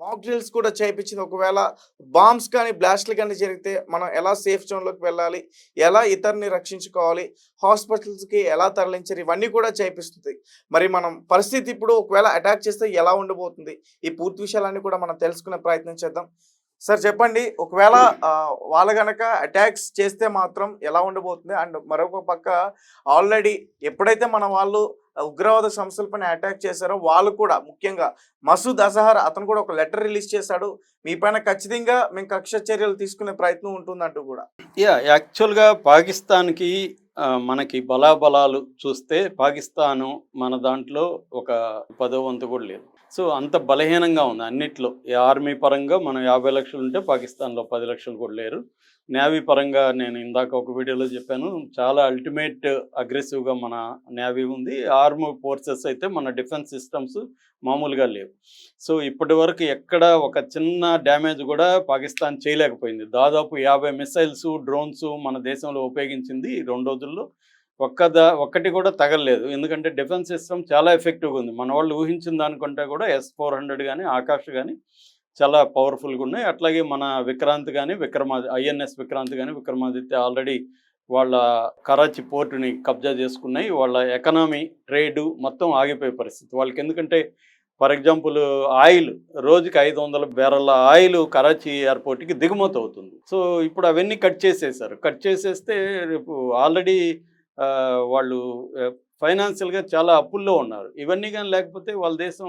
మాక్ drills కూడా చేయించింది. ఒకవేళ బాంబ్స్ కానీ బ్లాస్ట్లు కానీ జరిగితే మనం ఎలా సేఫ్ జోన్లోకి వెళ్ళాలి? ఎలా ఇతరుని రక్షించుకోవాలి? హాస్పిటల్స్కి ఎలా తరలించారు? ఇవన్నీ కూడా చేపిస్తుంది మరి మనం పరిస్థితి ఇప్పుడు ఒకవేళ అటాక్ చేస్తే ఎలా ఉండబోతుంది? ఈ పూర్తి విషయాలన్నీ కూడా మనం తెలుసుకునే ప్రయత్నం చేద్దాం. సార్ చెప్పండి. ఒకవేళ వాళ్ళ గనక అటాక్స్ చేస్తే మాత్రం ఎలా ఉండబోతుంది? అండ్ మరొక పక్క ఆల్రెడీ ఎప్పుడైతే మన వాళ్ళు ఉగ్రవాద సంస్థలపైన అటాక్ చేశారో వాళ్ళు కూడా ముఖ్యంగా మసూద్ అజహర్ అతను కూడా ఒక లెటర్ రిలీజ్ చేశాడు. మీ పైన ఖచ్చితంగా మేము కక్ష చర్యలు తీసుకునే ప్రయత్నం ఉంటుందంటూ కూడా. యా యాక్చువల్గా పాకిస్తాన్కి మనకి బలాబలాలు చూస్తే పాకిస్తాను మన దాంట్లో ఒక పదో వంతు కూడా లేదు. సో అంత బలహీనంగా ఉంది అన్నిట్లో. ఆర్మీ పరంగా మనం యాభై లక్షలు ఉంటే పాకిస్తాన్లో పది లక్షలు కూడా లేరు. నేవీ పరంగా నేను ఇందాక ఒక వీడియోలో చెప్పాను చాలా అల్టిమేట్ అగ్రెసివ్గా మన నేవీ ఉంది. ఆర్మ్ ఫోర్సెస్ అయితే మన డిఫెన్స్ సిస్టమ్స్ మామూలుగా లేవు. సో ఇప్పటి వరకు ఎక్కడ ఒక చిన్న డ్యామేజ్ కూడా పాకిస్తాన్ చేయలేకపోయింది. దాదాపు యాభై మిసైల్స్ డ్రోన్స్ మన దేశంలో ఉపయోగించింది రెండు రోజుల్లో. ఒక్క దా ఒక్కటి కూడా తగలలేదు. ఎందుకంటే డిఫెన్స్ సిస్టమ్ చాలా ఎఫెక్టివ్గా ఉంది. మన వాళ్ళు ఊహించిన దానికంటే కూడా ఎస్ ఫోర్ హండ్రెడ్ కానీ ఆకాష్ కానీ చాలా పవర్ఫుల్గా ఉన్నాయి. అట్లాగే మన విక్రాంత్ కానీ విక్రమాది ఐఎన్ఎస్ విక్రాంత్ కానీ విక్రమాదిత్య ఆల్రెడీ వాళ్ళ కరాచీ పోర్టుని కబ్జా చేసుకున్నాయి. వాళ్ళ ఎకనామీ ట్రేడు మొత్తం ఆగిపోయే పరిస్థితి. వాళ్ళకి ఎందుకంటే ఫర్ ఎగ్జాంపుల్ ఆయిల్ రోజుకి ఐదు వందల బేరల ఆయిల్ కరాచీ ఎయిర్పోర్ట్కి దిగుమతి అవుతుంది. సో ఇప్పుడు అవన్నీ కట్ చేసేసారు. కట్ చేసేస్తే రేపు ఆల్రెడీ వాళ్ళు ఫైనాన్షియల్గా చాలా అప్పుల్లో ఉన్నారు. ఇవన్నీ కానీ లేకపోతే వాళ్ళ దేశం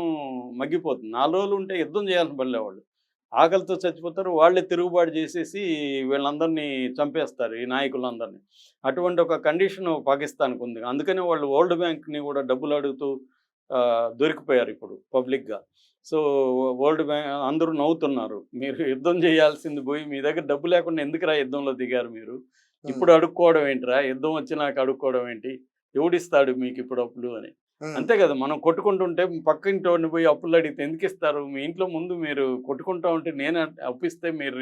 మగ్గిపోతుంది. నాలుగు రోజులు ఉంటే యుద్ధం చేయాల్సిన పనిలే వాళ్ళు. ఆకలితో చచ్చిపోతారు. వాళ్ళే తిరుగుబాటు చేసేసి వీళ్ళందరినీ చంపేస్తారు ఈ నాయకులందరినీ. అటువంటి ఒక కండిషన్ పాకిస్తాన్కి ఉంది. అందుకనే వాళ్ళు వరల్డ్ బ్యాంక్ని కూడా డబ్బులు అడుగుతూ దొరికిపోయారు ఇప్పుడు పబ్లిక్గా. సో వరల్డ్ బ్యాంక్ అందరూ నవ్వుతున్నారు. మీరు యుద్ధం చేయాల్సింది పోయి మీ దగ్గర డబ్బు లేకుండా ఎందుకురా యుద్ధంలో దిగారు మీరు? ఇప్పుడు అడుక్కోవడం ఏంటిరా? యుద్ధం వచ్చినాక అడుక్కోవడం ఏంటి? ఎవడిస్తాడు మీకు ఇప్పుడు అప్పులు అని. అంతే కదా మనం కొట్టుకుంటుంటే పక్కింటోని పోయి అప్పులు అడిగితే ఎందుకు ఇస్తారు మీ ఇంట్లో ముందు మీరు కొట్టుకుంటా ఉంటే నేను అప్పిస్తే మీరు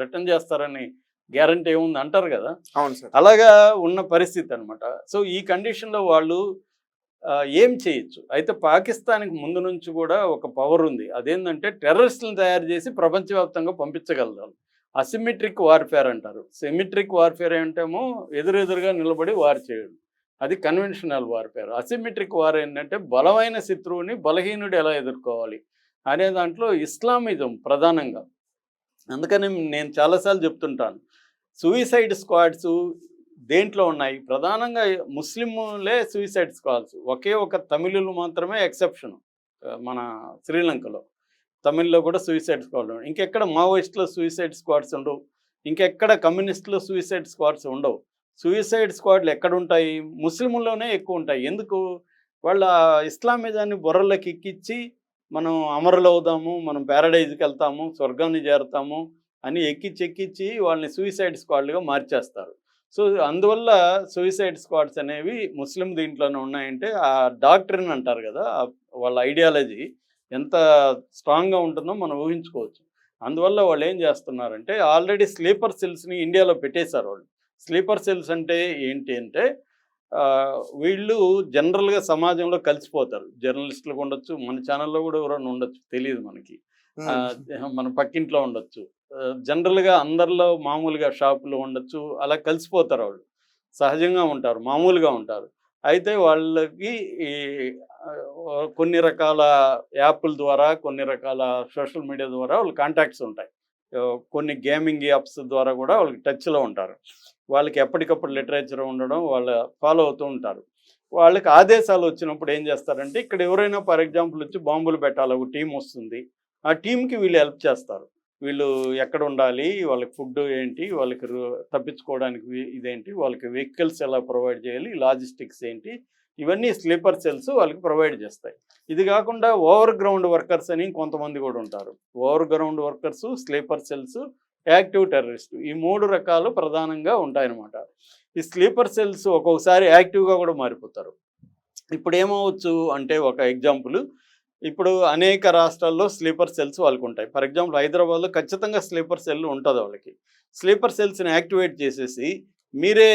రిటర్న్ చేస్తారని గ్యారంటీ ఏముంది అంటారు కదా? అవును సార్. అలాగా ఉన్న పరిస్థితి అనమాట సో ఈ కండిషన్లో వాళ్ళు ఏం చేయొచ్చు? అయితే పాకిస్తాన్కి ముందు నుంచి కూడా ఒక పవర్ ఉంది. అదేంటంటే టెర్రరిస్టులను తయారు చేసి ప్రపంచవ్యాప్తంగా పంపించగలరు అసిమెట్రిక్ వార్ఫేర్ అంటారు. సిమెట్రిక్ వార్ఫేర్ ఏంటేమో ఎదురెదురుగా నిలబడి వార్ చేయడం. అది కన్వెన్షనల్ వార్ఫేర్ అసిమెట్రిక్ వార్ ఏంటంటే బలమైన శత్రువుని బలహీనుడు ఎలా ఎదుర్కోవాలి అనే దాంట్లో ఇస్లామిజం ప్రధానంగా. అందుకని నేను చాలాసార్లు చెప్తుంటాను. సూయిసైడ్ స్క్వాడ్స్ దేంట్లో ఉన్నాయి? ప్రధానంగా ముస్లింలే సూయిసైడ్ స్క్వాడ్స్ ఒకే ఒక తమిళులు మాత్రమే ఎక్సెప్షన్ మన శ్రీలంకలో తమిళ్ళో కూడా సూయిసైడ్ స్క్వాడ్ ఇంకెక్కడ మావోయిస్టులో సూయిసైడ్ స్క్వాడ్స్ ఉండవు. ఇంకెక్కడ కమ్యూనిస్టులో సూయిసైడ్ స్క్వాడ్స్ ఉండవు. సూయిసైడ్ స్క్వాడ్లు ఎక్కడుంటాయి? ముస్లింల్లోనే ఎక్కువ ఉంటాయి ఎందుకు? వాళ్ళ ఇస్లామిజాన్ని బుర్రలోకి ఎక్కిచ్చి మనం అమరులు అవుదాము మనం ప్యారడైజ్కి వెళ్తాము స్వర్గాన్ని చేరుతాము అని ఎక్కిచ్చి ఎక్కిచ్చి వాళ్ళని సూయిసైడ్ స్క్వాడ్లుగా మార్చేస్తారు. సో అందువల్ల సూయిసైడ్ స్క్వాడ్స్ అనేవి ముస్లిం దీంట్లోనే ఉన్నాయంటే ఆ డాక్టరీన్ అంటారు కదా వాళ్ళ ఐడియాలజీ ఎంత స్ట్రాంగ్గా ఉంటుందో మనం ఊహించుకోవచ్చు. అందువల్ల వాళ్ళు ఏం చేస్తున్నారంటే ఆల్రెడీ స్లీపర్ సెల్స్ని ఇండియాలో పెట్టేశారు వాళ్ళు. స్లీపర్ సెల్స్ అంటే ఏంటి అంటే వీళ్ళు జనరల్గా సమాజంలో కలిసిపోతారు. జర్నలిస్టులు ఉండొచ్చు మన ఛానల్లో కూడా ఎవరైనా ఉండొచ్చు తెలియదు మనకి. మన పక్కింట్లో ఉండొచ్చు. జనరల్గా అందరిలో మామూలుగా షాపులో ఉండొచ్చు అలా కలిసిపోతారు వాళ్ళు. సహజంగా ఉంటారు మామూలుగా ఉంటారు. అయితే వాళ్ళకి ఈ కొన్ని రకాల యాప్ల ద్వారా కొన్ని రకాల సోషల్ మీడియా ద్వారా వాళ్ళ కాంటాక్ట్స్ ఉంటాయి. కొన్ని గేమింగ్ యాప్స్ ద్వారా కూడా వాళ్ళకి టచ్లో ఉంటారు. వాళ్ళకి ఎప్పటికప్పుడు లిటరేచర్ ఉండడం వాళ్ళు ఫాలో అవుతూ ఉంటారు. వాళ్ళకి ఆదేశాలు వచ్చినప్పుడు ఏం చేస్తారంటే ఇక్కడ ఎవరైనా ఫర్ ఎగ్జాంపుల్ వచ్చి బాంబులు పెట్టాలి ఒక టీం వస్తుంది. ఆ టీంకి వీళ్ళు హెల్ప్ చేస్తారు. వీళ్ళు ఎక్కడ ఉండాలి వాళ్ళకి ఫుడ్ ఏంటి వాళ్ళకి తప్పించుకోవడానికి ఇదేంటి వాళ్ళకి వెహికల్స్ ఎలా ప్రొవైడ్ చేయాలి లాజిస్టిక్స్ ఏంటి ఇవన్నీ స్లీపర్ సెల్స్ వాళ్ళకి ప్రొవైడ్ చేస్తాయి. ఇది కాకుండా ఓవర్ గ్రౌండ్ వర్కర్స్ అని కొంతమంది కూడా ఉంటారు. Over ground workers sleeper cells active terrorist. ఈ మూడు రకాలు ప్రధానంగా ఉంటాయన్నమాట. ఈ స్లీపర్ సెల్స్ ఒక్కొక్కసారి యాక్టివ్గా కూడా మారిపోతారు. ఇప్పుడు ఏమవచ్చు అంటే ఒక ఎగ్జాంపుల్. ఇప్పుడు అనేక రాష్ట్రాల్లో స్లీపర్ సెల్స్ వాళ్ళకు ఉంటాయి ఫర్ ఎగ్జాంపుల్ హైదరాబాద్లో ఖచ్చితంగా స్లీపర్ సెల్ ఉంటుంది వాళ్ళకి. స్లీపర్ సెల్స్ని యాక్టివేట్ చేసేసి మీరే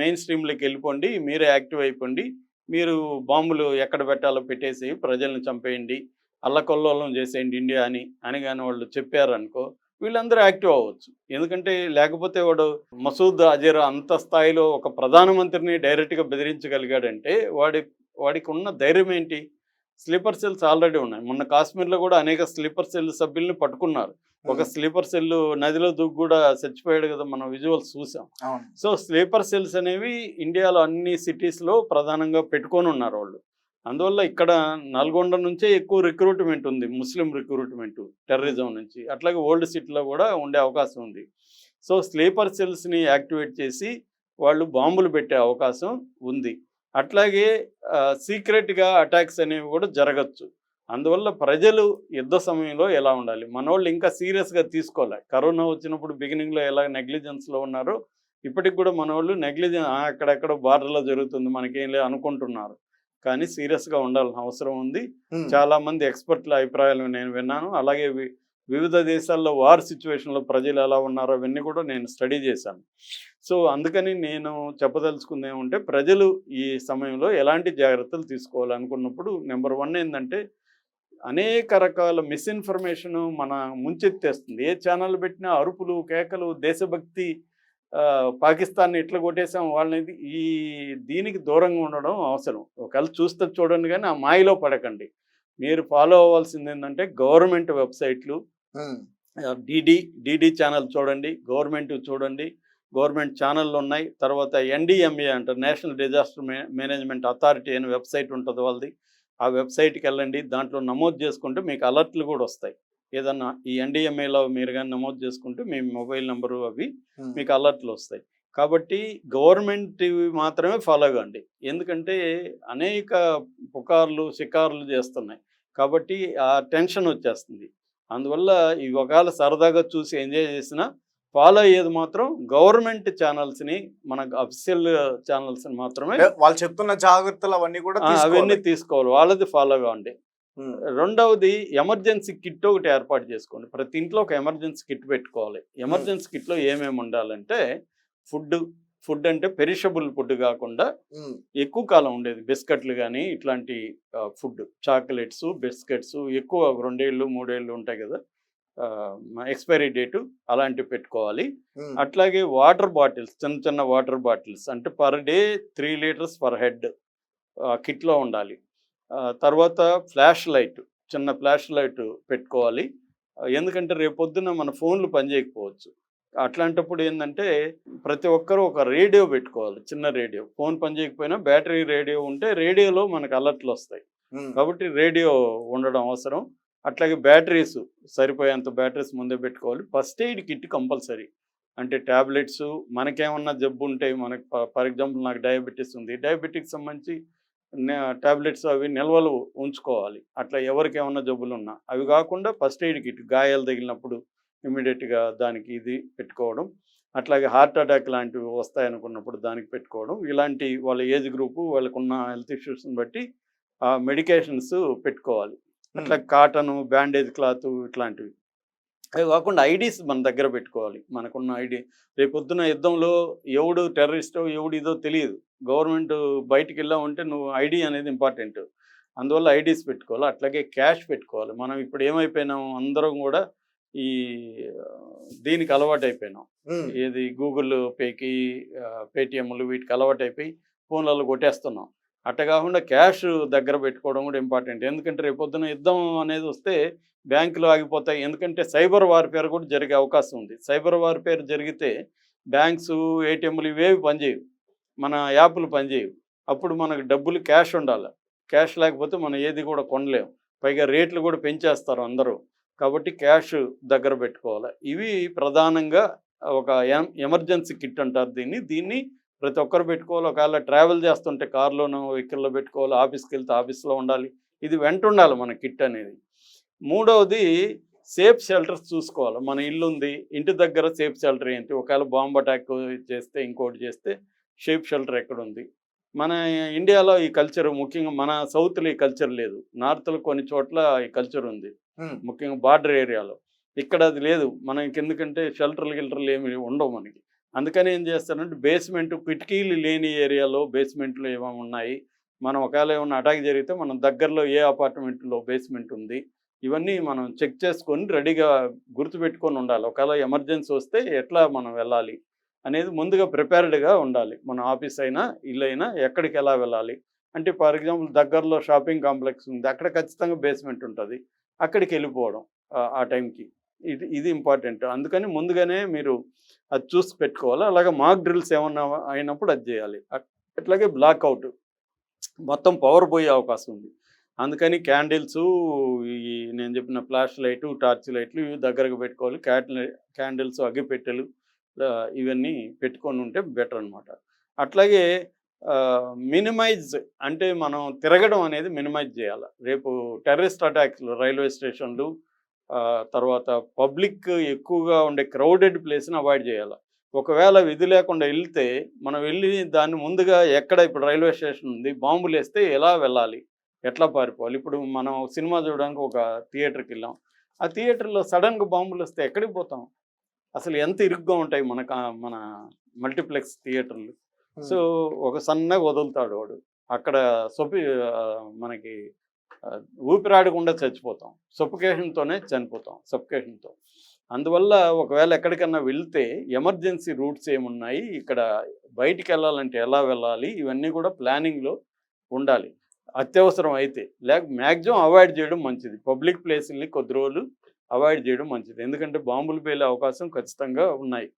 మెయిన్ స్ట్రీమ్లోకి వెళ్ళిపోండి మీరే యాక్టివ్ అయిపోండి మీరు బాంబులు ఎక్కడ పెట్టాలో పెట్టేసి ప్రజల్ని చంపేయండి అల్లకొల్లోలం చేసేయండి ఇండియా అని అని కానీ వాళ్ళు చెప్పారనుకో వీళ్ళందరూ యాక్టివ్ అవ్వచ్చు. ఎందుకంటే లేకపోతే వాడు మసూద్ అజర్ అంత స్థాయిలో ఒక ప్రధానమంత్రిని డైరెక్ట్గా బెదిరించగలిగాడంటే వాడి వాడికి ఉన్న ధైర్యం ఏంటి? స్లీపర్ సెల్స్ ఆల్రెడీ ఉన్నాయి. మొన్న కాశ్మీర్లో కూడా అనేక స్లీపర్ సెల్ సభ్యుల్ని పట్టుకున్నారు. ఒక స్లీపర్ సెల్ నదిలో దూకి కూడా చచ్చిపోయాడు కదా మనం విజువల్స్ చూసాం. సో స్లీపర్ సెల్స్ అనేవి ఇండియాలో అన్ని సిటీస్లో ప్రధానంగా పెట్టుకొని ఉన్నారు వాళ్ళు. అందువల్ల ఇక్కడ నల్గొండ నుంచే ఎక్కువ రిక్రూట్మెంట్ ఉంది ముస్లిం రిక్రూట్మెంట్ టెర్రరిజం నుంచి. అట్లాగే ఓల్డ్ సిటీలో కూడా ఉండే అవకాశం ఉంది. సో స్లీపర్ సెల్స్ని యాక్టివేట్ చేసి వాళ్ళు బాంబులు పెట్టే అవకాశం ఉంది. అట్లాగే సీక్రెట్గా అటాక్స్ అనేవి కూడా జరగచ్చు. అందువల్ల ప్రజలు యుద్ధ సమయంలో ఎలా ఉండాలి? మనోళ్ళు ఇంకా సీరియస్గా తీసుకోవాలి కరోనా వచ్చినప్పుడు బిగినింగ్లో ఎలా నెగ్లిజెన్స్లో ఉన్నారో ఇప్పటికి కూడా మనోళ్ళు నెగ్లిజెన్ అక్కడెక్కడ బార్డర్లో జరుగుతుంది మనకేం లేదు అనుకుంటున్నారు. కానీ సీరియస్గా ఉండాల్సిన అవసరం ఉంది. చాలా మంది ఎక్స్పర్ట్ల అభిప్రాయాలు నేను విన్నాను. అలాగే వి- వివిధ దేశాల్లో వార్ సిచ్యువేషన్లో ప్రజలు ఎలా ఉన్నారో అవన్నీ కూడా నేను స్టడీ చేశాను. సో అందుకని నేను చెప్పదలుచుకుంది ఏమంటే ప్రజలు ఈ సమయంలో ఎలాంటి జాగ్రత్తలు తీసుకోవాలనుకున్నప్పుడు నెంబర్ వన్ ఏంటంటే అనేక రకాల మిస్ఇన్ఫర్మేషన్ మన ముంచెత్తేస్తుంది. ఏ ఛానల్ పెట్టినా అరుపులు కేకలు దేశభక్తి పాకిస్తాన్ని ఎట్లా కొట్టేసాం వాళ్ళని ఈ దీనికి దూరంగా ఉండడం అవసరం. ఒకవేళ చూస్తే చూడండి కానీ ఆ మాయలో పడకండి. మీరు ఫాలో అవ్వాల్సింది ఏంటంటే గవర్నమెంట్ వెబ్సైట్లు. డిడి డిడి ఛానల్ చూడండి గవర్నమెంట్ చూడండి. గవర్నమెంట్ ఛానళ్ళు ఉన్నాయి. తర్వాత ఎన్డిఎంఏ అంటారు నేషనల్ డిజాస్టర్ మేనేజ్మెంట్ అథారిటీ అనే వెబ్సైట్ ఉంటుంది వాళ్ళది. ఆ వెబ్సైట్కి వెళ్ళండి. దాంట్లో నమోదు చేసుకుంటే మీకు అలర్ట్లు కూడా వస్తాయి. ఏదన్నా ఈ ఎన్డిఎంఏలో మీరు కానీ నమోదు చేసుకుంటే మీ మొబైల్ నెంబరు అవి. మీకు అలర్ట్లు వస్తాయి కాబట్టి గవర్నమెంట్ మాత్రమే ఫాలో కండి ఎందుకంటే అనేక పుకార్లు షికార్లు చేస్తున్నాయి కాబట్టి ఆ టెన్షన్ వచ్చేస్తుంది అందువల్ల ఈ ఒకవేళ సరదాగా చూసి ఎంజాయ్ చేసినా ఫాలో అయ్యేది మాత్రం గవర్నమెంట్ ఛానల్స్ని మన అఫీషియల్ ఛానల్స్ని మాత్రమే వాళ్ళు చెప్తున్న జాగ్రత్తలు అవన్నీ కూడా అవన్నీ తీసుకోవాలి. వాళ్ళది ఫాలో కావండి. రెండవది ఎమర్జెన్సీ కిట్ ఒకటి ఏర్పాటు చేసుకోండి. ప్రతి ఇంట్లో ఒక ఎమర్జెన్సీ కిట్ పెట్టుకోవాలి. ఎమర్జెన్సీ కిట్లో ఏమేమి ఉండాలంటే ఫుడ్ ఫుడ్ అంటే పెరిషబుల్ ఫుడ్ కాకుండా. ఎక్కువ కాలం ఉండేది. బిస్కెట్లు కానీ ఇట్లాంటి ఫుడ్ చాక్లెట్స్ బిస్కెట్స్ ఎక్కువ రెండేళ్ళు మూడేళ్ళు ఉంటాయి కదా. ఎక్స్పైరీ డేటు అలాంటివి పెట్టుకోవాలి. అట్లాగే వాటర్ బాటిల్స్ చిన్న చిన్న వాటర్ బాటిల్స్ అంటే per day three litres per head కిట్లో ఉండాలి. తర్వాత ఫ్లాష్ లైట్ చిన్న ఫ్లాష్ లైట్ పెట్టుకోవాలి. ఎందుకంటే రేపొద్దున మన ఫోన్లు పనిచేయకపోవచ్చు. అట్లాంటప్పుడు ఏంటంటే ప్రతి ఒక్కరూ ఒక రేడియో పెట్టుకోవాలి చిన్న రేడియో. ఫోన్ పనిచేయకపోయినా బ్యాటరీ రేడియో ఉంటే రేడియోలో మనకు అలర్ట్లు వస్తాయి. కాబట్టి రేడియో ఉండడం అవసరం. అట్లాగే బ్యాటరీస్ సరిపోయేంత బ్యాటరీస్ ముందే పెట్టుకోవాలి. First aid kit compulsory. అంటే ట్యాబ్లెట్స్ మనకేమన్నా జబ్బు ఉంటే మనకి ఫర్ ఎగ్జాంపుల్ నాకు డయాబెటీస్ ఉంది. డయాబెటిక్ సంబంధించి ట్యాబ్లెట్స్ అవి నిల్వలు ఉంచుకోవాలి. అట్లా ఎవరికి ఏమన్నా జబ్బులు ఉన్నా అవి కాకుండా ఫస్ట్ ఎయిడ్ కిట్ గాయాలు తగిలినప్పుడు ఇమీడియట్గా దానికి ఇది పెట్టుకోవడం. అట్లాగే హార్ట్ అటాక్ లాంటివి వస్తాయనుకున్నప్పుడు దానికి పెట్టుకోవడం. ఇలాంటి వాళ్ళ ఏజ్ గ్రూపు వాళ్ళకున్న హెల్త్ ఇష్యూస్ని బట్టి ఆ మెడికేషన్స్ పెట్టుకోవాలి. అట్లా కాటన్ బ్యాండేజ్ క్లాత్ ఇట్లాంటివి. అవి కాకుండా ఐడీస్ మన దగ్గర పెట్టుకోవాలి. మనకున్న ఐడి రేపొద్దున యుద్ధంలో ఎవడు టెర్రరిస్టో ఎవడు ఇదో తెలియదు. గవర్నమెంట్ బయటికి వెళ్ళామంటే నువ్వు ఐడి అనేది ఇంపార్టెంట్. అందువల్ల ఐడీస్ పెట్టుకోవాలి. అట్లాగే క్యాష్ పెట్టుకోవాలి. మనం ఇప్పుడు ఏమైపోయినాం? అందరం కూడా ఈ దీనికి అలవాటు అయిపోయినాం. ఏది? గూగుల్ పేకి పేటిఎంలు వీటికి అలవాటు అయిపోయి ఫోన్లలో కొట్టేస్తున్నాం. అట్ట కాకుండా క్యాష్ దగ్గర పెట్టుకోవడం కూడా ఇంపార్టెంట్. ఎందుకంటే రేపొద్దున యుద్ధం అనేది వస్తే బ్యాంకులు ఆగిపోతాయి. ఎందుకంటే సైబర్ వార్ఫేర్ కూడా జరిగే అవకాశం ఉంది. సైబర్ వార్ఫేర్ జరిగితే బ్యాంక్స్ ఏటీఎంలు ఇవేవి పనిచేయవు. మన యాప్లు పనిచేయవు. అప్పుడు మనకు డబ్బులు క్యాష్ ఉండాలి. క్యాష్ లేకపోతే మనం ఏది కూడా కొనలేము. పైగా రేట్లు కూడా పెంచేస్తారు అందరూ. కాబట్టి క్యాష్ దగ్గర పెట్టుకోవాలి. ఇవి ప్రధానంగా ఒక ఎం ఎమర్జెన్సీ కిట్ అంటారు దీన్ని. దీన్ని ప్రతి ఒక్కరు పెట్టుకోవాలి. ఒకవేళ ట్రావెల్ చేస్తుంటే కార్లోనో వెహికల్లో పెట్టుకోవాలి. ఆఫీస్కి వెళ్తే ఆఫీస్లో ఉండాలి. ఇది వెంట ఉండాలి మన కిట్ అనేది. మూడవది సేఫ్ షెల్టర్స్ చూసుకోవాలి. మన ఇల్లు ఉంది. ఇంటి దగ్గర సేఫ్ షెల్టర్ ఏంటి? ఒకవేళ బాంబ్ అటాక్ చేస్తే ఇంకోటి చేస్తే సేఫ్ షెల్టర్ ఎక్కడ ఉంది? మన ఇండియాలో ఈ కల్చర్ ముఖ్యంగా మన సౌత్లో ఈ కల్చర్ లేదు. నార్త్లో కొన్ని చోట్ల ఈ కల్చర్ ఉంది. ముఖ్యంగా బార్డర్ ఏరియాలో. ఇక్కడ అది లేదు. మనకి ఎందుకంటే షెల్టర్లు గిల్టర్లు ఏమి ఉండవు మనకి. అందుకని ఏం చేస్తారంటే బేస్మెంట్ కిటికీలు లేని ఏరియాలో బేస్మెంట్లు ఏమేమి ఉన్నాయి. మనం ఒకవేళ ఏమైనా అటాక్ జరిగితే మనం దగ్గరలో ఏ అపార్ట్మెంట్లో బేస్మెంట్ ఉంది? ఇవన్నీ మనం చెక్ చేసుకొని రెడీగా గుర్తుపెట్టుకొని ఉండాలి. ఒకవేళ ఎమర్జెన్సీ వస్తే ఎట్లా మనం వెళ్ళాలి అనేది ముందుగా ప్రిపేర్డ్గా ఉండాలి. మన ఆఫీస్ అయినా ఇల్లు అయినా ఎక్కడికి ఎలా వెళ్ళాలి? అంటే ఫర్ ఎగ్జాంపుల్ దగ్గరలో షాపింగ్ కాంప్లెక్స్ ఉంది. అక్కడ ఖచ్చితంగా బేస్మెంట్ ఉంటుంది. అక్కడికి వెళ్ళిపోవడం ఆ- ఆ టైంకి ఇది ఇది ఇంపార్టెంట్ అందుకని ముందుగానే మీరు అది చూసి పెట్టుకోవాలి? అలాగే మాక్ డ్రిల్స్ ఏమన్నా అయినప్పుడు అది చేయాలి. అట్- అట్లాగే బ్లాక్ అవుట్ మొత్తం పవర్ పోయే అవకాశం ఉంది. అందుకని క్యాండిల్స్ ఈ నేను చెప్పిన ఫ్లాష్ లైటు టార్చ్ లైట్లు ఇవి దగ్గరకు పెట్టుకోవాలి. క్యాటిల్ క్యాండిల్స్ అగ్గిపెట్టెలు ఇవన్నీ పెట్టుకొని ఉంటే బెటర్ అనమాట అట్లాగే మినిమైజ్ అంటే మనం తిరగడం అనేది మినిమైజ్ చేయాలి. రేపు టెర్రరిస్ట్ అటాక్స్లు రైల్వే స్టేషన్లు తర్వాత పబ్లిక్ ఎక్కువగా ఉండే క్రౌడెడ్ ప్లేస్ని అవాయిడ్ చేయాలి. ఒకవేళ విధి లేకుండా వెళ్తే మనం వెళ్ళి దాన్ని ముందుగా ఎక్కడ ఇప్పుడు రైల్వే స్టేషన్ ఉంది బాంబులు వేస్తే ఎలా వెళ్ళాలి ఎట్లా పారిపోవాలి? ఇప్పుడు మనం సినిమా చూడడానికి ఒక థియేటర్కి వెళ్ళాం. ఆ థియేటర్లో సడన్గా బాంబులు వస్తే ఎక్కడికి పోతాం? అసలు ఎంత ఇరుగ్గా ఉంటాయి మన మన మల్టీప్లెక్స్ థియేటర్లు. సో ఒక సన్నగా వదులుతాడు వాడు. అక్కడ సొపి మనకి ఊపిరాడకుండా చచ్చిపోతాం. సఫికేషన్తోనే చనిపోతాం సఫికేషన్తో. అందువల్ల ఒకవేళ ఎక్కడికన్నా వెళ్తే ఎమర్జెన్సీ రూట్స్ ఏమున్నాయి? ఇక్కడ బయటికి వెళ్ళాలంటే ఎలా వెళ్ళాలి? ఇవన్నీ కూడా ప్లానింగ్లో ఉండాలి. అత్యవసరం అయితే. లేక మ్యాక్సిమం అవాయిడ్ చేయడం మంచిది. పబ్లిక్ ప్లేసుల్ని కొద్ది రోజులు అవాయిడ్ చేయడం మంచిది. ఎందుకంటే బాంబులు పేలే అవకాశం ఖచ్చితంగా ఉన్నాయి.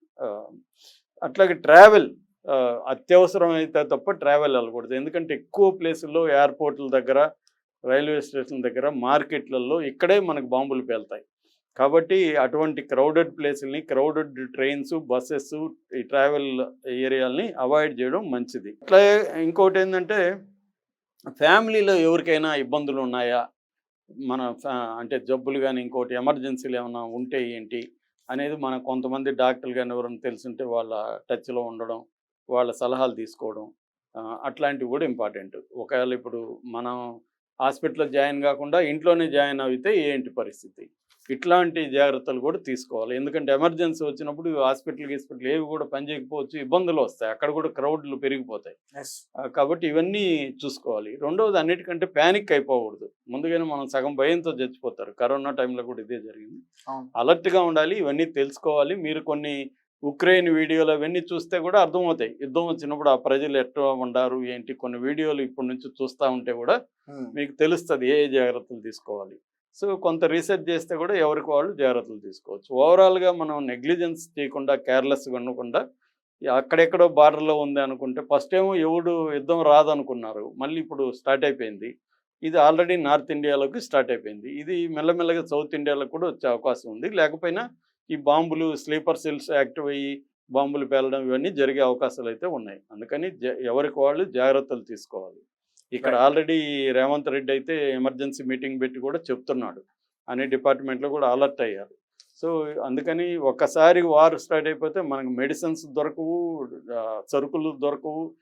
అట్లాగే ట్రావెల్ అత్యవసరం అయితే తప్ప ట్రావెల్ వెళ్ళకూడదు. ఎందుకంటే ఎక్కువ ప్లేసుల్లో ఎయిర్పోర్ట్ల దగ్గర రైల్వే స్టేషన్ దగ్గర మార్కెట్లలో ఇక్కడే మనకు బాంబులు పేలుతాయి. కాబట్టి అటువంటి క్రౌడెడ్ ప్లేసుల్ని క్రౌడెడ్ ట్రైన్స్ బస్సెస్ ఈ ట్రావెల్ ఏరియాలని అవాయిడ్ చేయడం మంచిది. అట్లా ఇంకోటి ఏంటంటే ఫ్యామిలీలో ఎవరికైనా ఇబ్బందులు ఉన్నాయా? మన ఫ్యా- అంటే జబ్బులు కానీ ఇంకోటి ఎమర్జెన్సీలు ఏమైనా ఉంటే ఏంటి? అనేది మన కొంతమంది డాక్టర్లు కానీ ఎవరైనా తెలుసుంటే వాళ్ళ టచ్లో ఉండడం వాళ్ళ సలహాలు తీసుకోవడం అట్లాంటివి కూడా ఇంపార్టెంట్. ఒకవేళ ఇప్పుడు మనం హాస్పిటల్లో జాయిన్ కాకుండా ఇంట్లోనే జాయిన్ అయితే ఏంటి పరిస్థితి? ఇట్లాంటి జాగ్రత్తలు కూడా తీసుకోవాలి. ఎందుకంటే ఎమర్జెన్సీ వచ్చినప్పుడు హాస్పిటల్ హాస్పిటల్ ఏవి కూడా పనిచేయకపోవచ్చు ఇబ్బందులు వస్తాయి. అక్కడ కూడా క్రౌడ్లు పెరిగిపోతాయి. కాబట్టి ఇవన్నీ చూసుకోవాలి. రెండవది అన్నిటికంటే ప్యానిక్ అయిపోకూడదు. ముందుగానే మనం సగం భయంతో చచ్చిపోతారు. కరోనా టైంలో కూడా ఇదే జరిగింది. అలర్ట్గా ఉండాలి. ఇవన్నీ తెలుసుకోవాలి. మీరు కొన్ని ఉక్రెయిన్ వీడియోలు అవన్నీ చూస్తే కూడా అర్థమవుతాయి. యుద్ధం వచ్చినప్పుడు ఆ ప్రజలు ఎట్లా ఉండారు ఏంటి కొన్ని వీడియోలు ఇప్పటి నుంచి చూస్తూ ఉంటే కూడా. మీకు తెలుస్తుంది ఏ ఏ జాగ్రత్తలు తీసుకోవాలి. సో కొంత రీసెర్చ్ చేస్తే కూడా ఎవరికి వాళ్ళు జాగ్రత్తలు తీసుకోవచ్చు. ఓవరాల్గా మనం నెగ్లిజెన్స్ చేయకుండా కేర్లెస్గా ఉండకుండా అక్కడెక్కడో బార్డర్లో ఉంది అనుకుంటే ఫస్ట్ ఏమో ఎవడు యుద్ధం రాదనుకున్నారు మళ్ళీ ఇప్పుడు స్టార్ట్ అయిపోయింది. ఇది ఆల్రెడీ నార్త్ ఇండియాలోకి స్టార్ట్ అయిపోయింది. ఇది మెల్లమెల్లగా సౌత్ ఇండియాలో కూడా వచ్చే అవకాశం ఉంది. లేకపోయినా ఈ బాంబులు స్లీపర్ సెల్స్ యాక్టివ్ అయ్యి బాంబులు పేలడం ఇవన్నీ జరిగే అవకాశాలు అయితే ఉన్నాయి. అందుకని జ- ఎవరికి వాళ్ళు జాగ్రత్తలు తీసుకోవాలి. ఇక్కడ. ఆల్రెడీ రేవంత్ రెడ్డి అయితే ఎమర్జెన్సీ మీటింగ్ పెట్టి కూడా చెప్తున్నాడు. అన్ని డిపార్ట్మెంట్లో కూడా అలర్ట్ అయ్యారు. సో అందుకని ఒక్కసారి వార్ స్టార్ట్ అయిపోతే మనకు మెడిసిన్స్ దొరకవు సరుకులు దొరకవు